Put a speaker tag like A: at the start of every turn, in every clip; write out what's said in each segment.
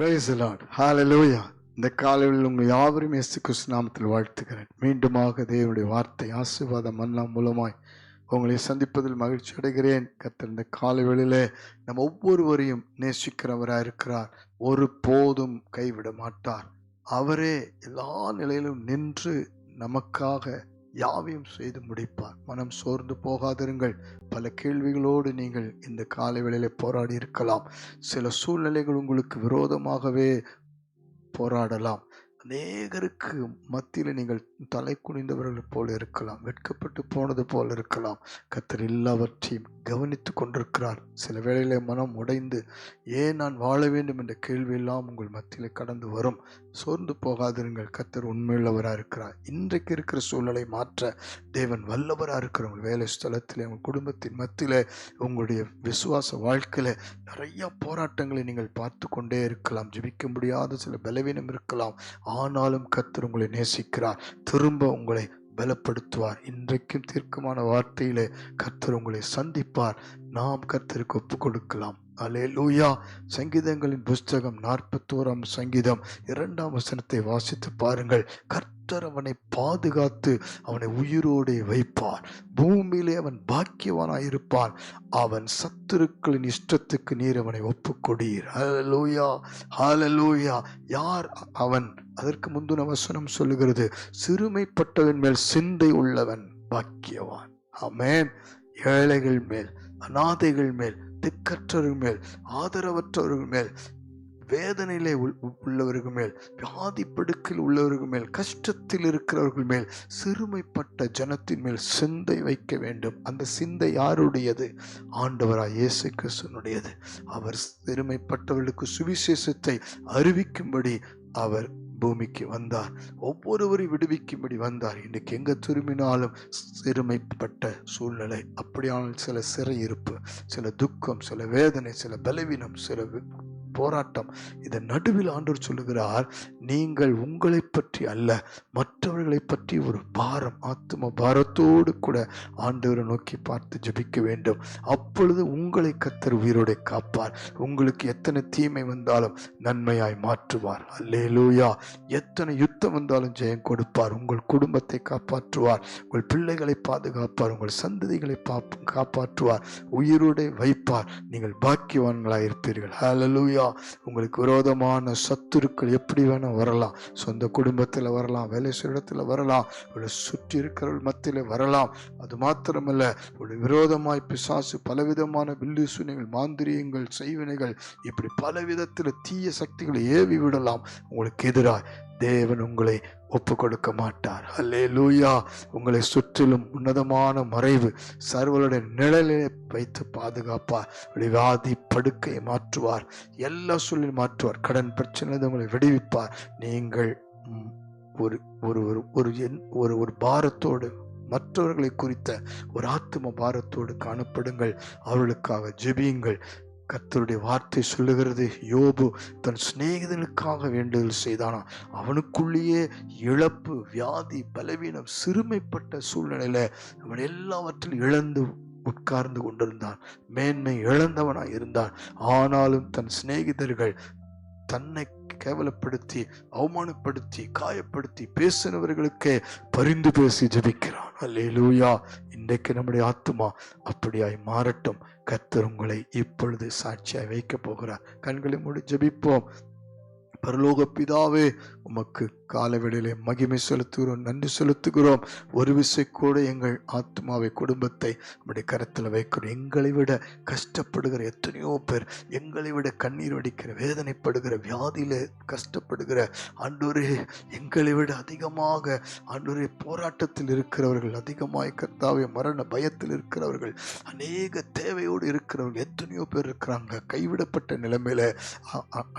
A: Price Lord ஹாலலூயா இந்த காலையில் உங்கள் யாவரும் இயேசு கிறிஸ்து நாமத்தில் வாழ்த்துக்கிறேன் மீண்டுமாக தேவனுடைய வார்த்தை ஆசீர்வாத மன்னா மூலமாய் உங்களை சந்திப்பதில் மகிழ்ச்சி அடைகிறேன். கர்த்தர் இந்த காலைவெளியிலே நம்ம ஒவ்வொருவரையும் நேசிக்கிறவராக இருக்கிறார். ஒரு போதும் கைவிட மாட்டார் அவரே எல்லா நிலையிலும் நின்று நமக்காக யாவையும் செய்து முடிப்பார். மனம் சோர்ந்து போகாதிருங்கள். பல கேள்விகளோடு நீங்கள் இந்த காலை வேளையில் போராடி இருக்கலாம். சில சூழ்நிலைகள் உங்களுக்கு விரோதமாகவே போராடலாம். அநேகருக்கு மத்தியில் நீங்கள் தலை குனிந்தவர்கள் போல இருக்கலாம். வெட்கப்பட்டு போனது போல இருக்கலாம். கத்தர் எல்லாவற்றையும் கவனித்து கொண்டிருக்கிறார். சில வேளையிலே மனம் உடைந்து ஏன் நான் வாழ வேண்டும்? என்ற கேள்வியெல்லாம் உங்கள் மத்தியில் கடந்து வரும். சோர்ந்து போகாதிருங்கள். கத்தர் உண்மையுள்ளவராக இருக்கிறார். இன்றைக்கு இருக்கிற சூழ்நிலை மாற்ற தேவன் வல்லவராக இருக்கிறவங்க வேலை ஸ்தலத்தில் உங்கள் குடும்பத்தின் மத்தியில் உங்களுடைய விசுவாச வாழ்க்கையில் நிறைய போராட்டங்களை நீங்கள் பார்த்து கொண்டே இருக்கலாம். ஜெபிக்க முடியாத சில பலவீனம் இருக்கலாம். ஆனாலும் கத்தர் உங்களை நேசிக்கிறார். திரும்ப உங்களை பலப்படுத்துவார். இன்றைக்கும் தீர்க்கமான வார்த்தையிலே கர்த்தர் உங்களை சந்திப்பார். நாம் கர்த்தருக்கு ஒப்பு கொடுக்கலாம் அலே லூயா சங்கீதங்களின் புஸ்தகம் நாற்பத்தோராம் சங்கீதம் இரண்டாம் வசனத்தை வாசித்து பாருங்கள். கர்த்தர் அவனை பாதுகாத்து அவனை உயிரோடே வைப்பார். உண்மையிலே அவன் பாக்கியவானாயிருப்பான் அவன் சத்துருக்களின் இஷ்டத்துக்கு நீர் அவனை ஒப்புக்கொடீர். ஹலலூயா ஹலலூயா யார் அவன்? அதற்கு முந்தின வசனம் சொல்லுகிறது சிறுமைப்பட்டவன் மேல் சிந்தை உள்ளவன் பாக்கியவான். அமேன் ஏழைகள் மேல் அநாதைகள் மேல் திக்கற்றவர்கள் மேல் ஆதரவற்றவர்கள் மேல் வேதனையிலே உள்- உள்ளவர்கள் மேல் வியாதி படுக்கில் உள்ளவர்கள் மேல் கஷ்டத்தில் இருக்கிறவர்கள் மேல் சிறுமைப்பட்ட ஜனத்தின் மேல் சிந்தை வைக்க வேண்டும். அந்த சிந்தை யாருடையது? ஆண்டவராய் இயேசு கிருஷ்ணனுடையது அவர் சிறுமைப்பட்டவர்களுக்கு சுவிசேஷத்தை அறிவிக்கும்படி அவர் பூமிக்கு வந்தார். ஒவ்வொருவரையும் விடுவிக்கும்படி வந்தார். இன்றைக்கு எங்க திரும்பினாலும் சிறுமைப்பட்ட சூழ்நிலை அப்படியான சில சிறையிருப்பு சில துக்கம் சில வேதனை சில பலவீனம் சில போராட்டம். இதன் நடுவில் ஆண்டவர் சொல்லுகிறார் நீங்கள் உங்களை பற்றி அல்ல மற்றவர்களை பற்றி ஒரு பாரம் ஆத்தும பாரத்தோடு கூட ஆண்டவரை நோக்கி பார்த்து ஜெபிக்க வேண்டும். அப்பொழுது உங்களை கத்தர் உயிரோடு காப்பார். உங்களுக்கு எத்தனை தீமை வந்தாலும் நன்மையாய் மாற்றுவார். அல்லேலூயா. எத்தனை யுத்தம் வந்தாலும் ஜெயம் கொடுப்பார். உங்கள் குடும்பத்தை காப்பாற்றுவார். உங்கள் பிள்ளைகளை பாதுகாப்பார். உங்கள் சந்ததிகளை காப்பாற்றுவார். உயிரோടെ வைப்பார். நீங்கள் பாக்கியவான்களாக இருப்பீர்கள் ஹalleluya உங்களுக்கு விரோதமான சத்துருக்கள் எப்படி வேணால் வரலாம். சொந்த குடும்பத்தில் வரலாம் வேலை செய்கிற இடத்துல வரலாம் உங்களை சுற்றி இருக்கிறவர்கள் மத்தியில் வரலாம். அது மாத்திரமல்ல ஒரு விரோதமாய் பிசாசு பலவிதமான வில்லு சுனைகள் மாந்திரியங்கள் செய்வினைகள் இப்படி பல விதத்தில் தீய சக்திகளை ஏவி விடலாம். உங்களுக்கு எதிராக தேவன் உங்களை ஒப்பு கொடுக்க மாட்டார். அல்லே லூயா உங்களை சுற்றிலும் உன்னதமான மறைவு சர்வருடைய நிழலை வைத்து பாதுகாப்பார். வியாதி படுக்கையை மாற்றுவார். எல்லா சூழலையும் மாற்றுவார். கடன் பிரச்சனை உங்களை விடுவிப்பார். நீங்கள் ஒரு ஒரு ஒரு ஒரு எண்- ஒரு ஒரு பாரத்தோடு மற்றவர்களை குறித்த ஒரு ஆத்தும பாரத்தோடு காணப்படுங்கள். அவர்களுக்காக ஜெபியுங்கள். கர்த்தருடைய வார்த்தை சொல்லுகிறது. யோபு தன் சிநேகிதனுக்காக வேண்டுதல் செய்தானா அவனுக்குள்ளேயே இழப்பு வியாதி பலவீனம் சிறுமைப்பட்ட சூழ்நிலையில அவன் எல்லாவற்றிலும் இழந்து உட்கார்ந்து கொண்டிருந்தான். மேன்மை இழந்தவனாய் இருந்தான். ஆனாலும் தன் சிநேகிதர்கள் தன்னை கேவலப்படுத்தி அவமானப்படுத்தி காயப்படுத்தி பேசினவர்களுக்கே பரிந்து பேசி ஜெபிக்கிறான். அல்லேலூயா. இன்றைக்கு நம்முடைய ஆத்துமா அப்படியாய் மாறட்டும். கத்தர் உங்களை இப்பொழுது சாட்சியாய் வைக்கப் போகிறார். கண்களை மூடி ஜபிப்போம். பரலோக பிதாவே உமக்கு காலவெளியிலே மகிமை செலுத்துகிறோம் நன்றி செலுத்துகிறோம். ஒரு விசை கூட எங்கள் ஆத்மாவை குடும்பத்தை நம்முடைய கருத்தில் வைக்கிறோம். எங்களை விட கஷ்டப்படுகிற எத்தனையோ பேர் எங்களை விட கண்ணீர் வடிக்கிற வேதனைப்படுகிற வியாதியில் கஷ்டப்படுகிற ஆண்டோரே எங்களை விட அதிகமாக ஆண்டோரே போராட்டத்தில் இருக்கிறவர்கள் அதிகமாக கர்த்தாவை மரண பயத்தில் இருக்கிறவர்கள் அநேக தேவையோடு இருக்கிறவர்கள் எத்தனையோ பேர் இருக்கிறாங்க. கைவிடப்பட்ட நிலைமையில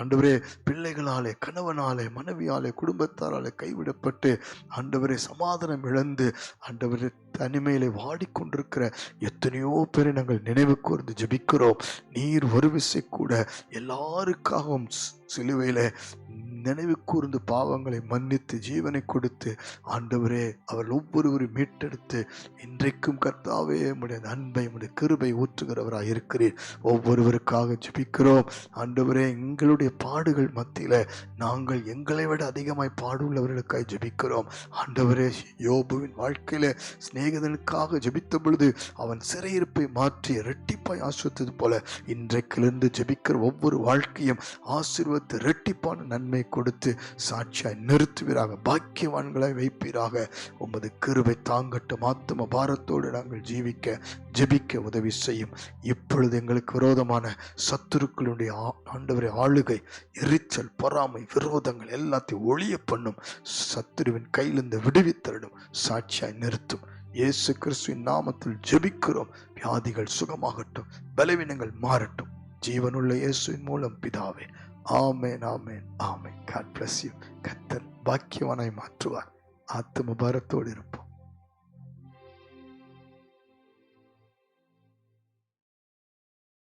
A: ஆண்டவரே பிள்ளைகளாலே கணவனாலே மனைவியாலே குடும்பத்தை குடும்பத்தாராலே கைவிடப்பட்டு ஆண்டவரை சமாதானம் இழந்து ஆண்டவரை தனிமையில வாடிக்கொண்டிருக்கிற எத்தனையோ பேரை நாங்கள் நினைவு கூர்ந்து ஜெபிக்கிறோம். நீர் ஒரு விசை கூட எல்லாருக்காகவும் சிலுவையில் சிலுவையில நினைவு கூர்ந்து பாவங்களை மன்னித்து ஜீவனை கொடுத்து ஆண்டவரே அவர் ஒவ்வொருவரும் மீட்டெடுத்து இன்றைக்கும் கர்த்தாவே உடைய அன்பை உடைய கிருபை ஊற்றுகிறவராக இருக்கிறீர். ஒவ்வொருவருக்காக ஜெபிக்கிறோம். ஆண்டவரே எங்களுடைய பாடுகள் மத்தியில் நாங்கள் எங்களை விட அதிகமாய் பாடுள்ளவர்களுக்காக ஜெபிக்கிறோம். ஆண்டவரே யோபுவின் வாழ்க்கையில் சிநேகிதனுக்காக ஜெபித்த பொழுது அவன் சிறையிருப்பை மாற்றி இரட்டிப்பாய் ஆசிரித்தது போல இன்றைக்கிலிருந்து ஜெபிக்கிற ஒவ்வொரு வாழ்க்கையும் ஆசீர்வத்து இரட்டிப்பான நன்மை கொடுத்து சாட்சியாய் நிறுத்துவீராக பாக்கியவான்களை வைப்பீராக. உமது கிருவை தாங்கட்டும். ஆத்தும பாரத்தோடு நாங்கள் ஜீவிக்க ஜெபிக்க உதவி செய்யும். இப்பொழுது எங்களுக்கு விரோதமான சத்துருக்களுடைய ஆ- ஆண்டவரை ஆளுகை எரிச்சல் பொறாமை விரோதங்கள் எல்லாத்தையும் ஒளிய பண்ணும். சத்துருவின் கையிலிருந்து விடுவித்தரடும் சாட்சியாய் நிறுத்தும். இயேசு கிறிஸ்துவின் நாமத்தில் ஜெபிக்கிறோம். வியாதிகள் சுகமாகட்டும். பலவீனங்கள் மாறட்டும். ஜீவனுள்ள இயேசுவின் மூலம் பிதாவே. ஆமேன் ஆமேன் ஆமேன். காட் பிளஸ் யூ கத்தர் பாக்கியவானாய் மாற்றுவார். ஆத்ம பாரத்தோடு இருப்போம்.